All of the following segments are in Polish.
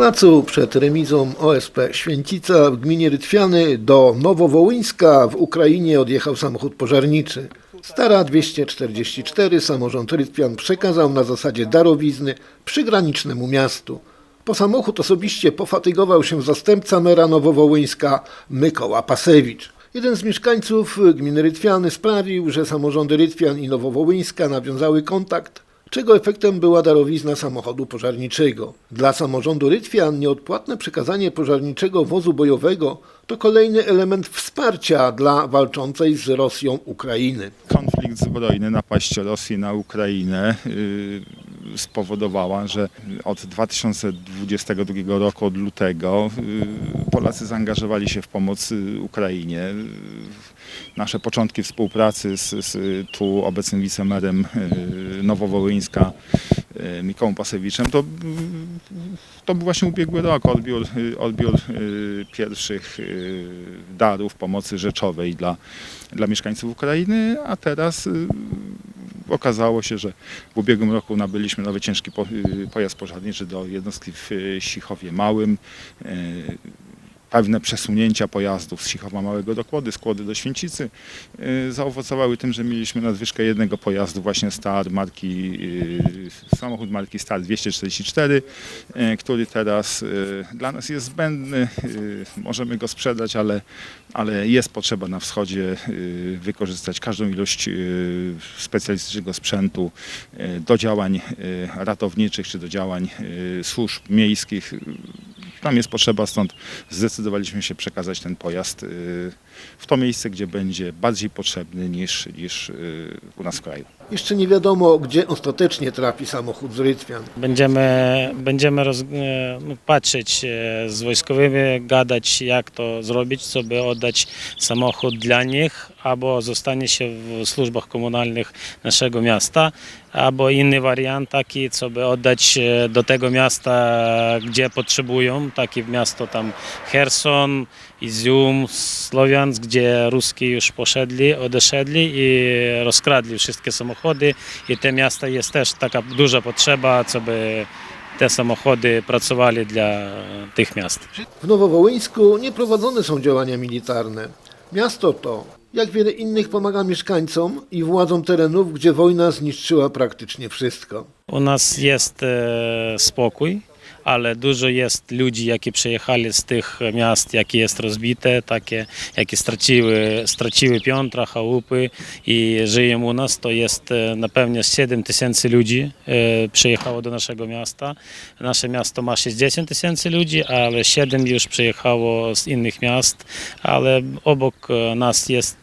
placu przed remizą OSP Święcica w gminie Rytwiany do Nowowołyńska w Ukrainie odjechał samochód pożarniczy. Stara 244 samorząd Rytwian przekazał na zasadzie darowizny przygranicznemu miastu. Po samochód osobiście pofatygował się zastępca mera Nowowołyńska Mykoła Pasewicz. Jeden z mieszkańców gminy Rytwiany sprawił, że samorządy Rytwian i Nowowołyńska nawiązały kontakt, czego efektem była darowizna samochodu pożarniczego. Dla samorządu Rytwian nieodpłatne przekazanie pożarniczego wozu bojowego to kolejny element wsparcia dla walczącej z Rosją Ukrainy. konflikt zbrojny, napaść Rosji na Ukrainę y, spowodowała, że od 2022 roku, od lutego, y, Polacy zaangażowali się w pomoc y, Ukrainie. Nasze początki współpracy z, z tu obecnym wicemerem y, Nowowołyńska Mikołą Pasewiczem to, to był właśnie ubiegły rok, odbiór, odbiór pierwszych darów pomocy rzeczowej dla, dla mieszkańców Ukrainy, a teraz okazało się, że w ubiegłym roku nabyliśmy nowy ciężki y, pojazd pożarniczy do jednostki w y, Sichowie Małym. Pewne przesunięcia pojazdów z Sichowa Małego do Kłody, z Kłody do Święcicy y, zaowocowały tym, że mieliśmy nadwyżkę jednego pojazdu, właśnie Star marki, y, samochód marki Star 244, y, który teraz dla nas jest zbędny. Możemy go sprzedać, ale, ale jest potrzeba na wschodzie wykorzystać każdą ilość specjalistycznego sprzętu do działań ratowniczych czy do działań służb miejskich. Tam jest potrzeba, stąd zdecydowaliśmy się przekazać ten pojazd y, w to miejsce, gdzie będzie bardziej potrzebny niż, niż y, u nas w kraju. Jeszcze nie wiadomo, gdzie ostatecznie trafi samochód z Rytwian. Będziemy, będziemy roz, e, no, patrzeć e, z wojskowymi, gadać jak to zrobić, żeby oddać samochód dla nich, albo zostanie się w służbach komunalnych naszego miasta, albo inny wariant taki, żeby oddać e, do tego miasta, gdzie potrzebują, takie miasto tam Herson, Izium, Słowiańsk, gdzie Ruski już poszedli, odeszedli i rozkradli wszystkie samochody i te miasta jest też taka duża potrzeba, żeby te samochody pracowali dla tych miast. W Nowowołyńsku nie prowadzone są działania militarne. Miasto to, jak wiele innych, pomaga mieszkańcom i władzom terenów, gdzie wojna zniszczyła praktycznie wszystko. U nas jest e, spokój, ale dużo jest ludzi, jakie przyjechali z tych miast, jakie jest rozbite, takie, jakie straciły, straciły piętra, chałupy i żyją u nas. To jest e, na pewno 7 tysięcy ludzi e, przyjechało do naszego miasta. Nasze miasto ma 60 tysięcy ludzi, ale 7 już przyjechało z innych miast, ale obok e, nas jest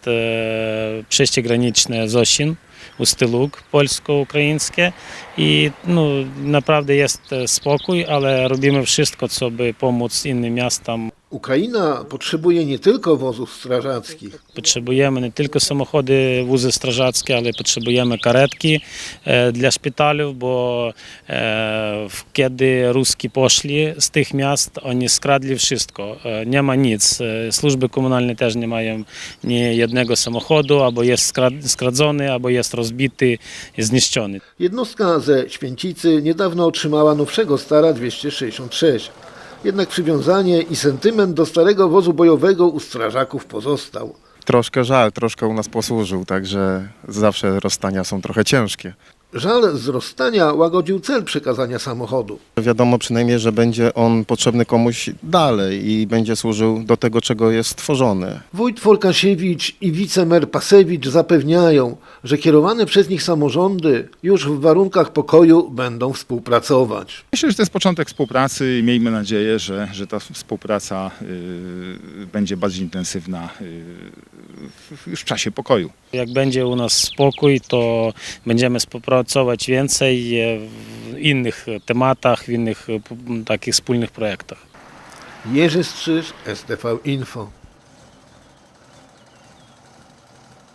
przejście graniczne Zosin. Ustyluk polsko-ukraińskie i no, naprawdę jest spokój, ale robimy wszystko, żeby pomóc innym miastom. Ukraina potrzebuje nie tylko wozów strażackich. Potrzebujemy nie tylko samochody, wózy strażackie, ale potrzebujemy karetki e, dla szpitalów, bo e, kiedy Ruski poszli z tych miast, oni skradli wszystko. E, nie ma nic. Służby komunalne też nie mają ni jednego samochodu, albo jest skra- skradzony, albo jest rozbity, zniszczony. Jednostka ze Święcicy niedawno otrzymała nowszego Stara 266. Jednak przywiązanie i sentyment do starego wozu bojowego u strażaków pozostał. Troszkę żal, troszkę u nas posłużył, także zawsze rozstania są trochę ciężkie. Żal z rozstania łagodził cel przekazania samochodu. Wiadomo przynajmniej, że będzie on potrzebny komuś dalej i będzie służył do tego, czego jest stworzony. Wójt Folkasiewicz i wicemer Pasewicz zapewniają, że kierowane przez nich samorządy już w warunkach pokoju będą współpracować. Myślę, że to jest początek współpracy i miejmy nadzieję, że, że ta współpraca y, będzie bardziej intensywna y, w- już w czasie pokoju. Jak będzie u nas spokój, to będziemy współpracować więcej e, w innych tematach, w innych takich wspólnych projektach. Jerzy Strzyż, STV Info.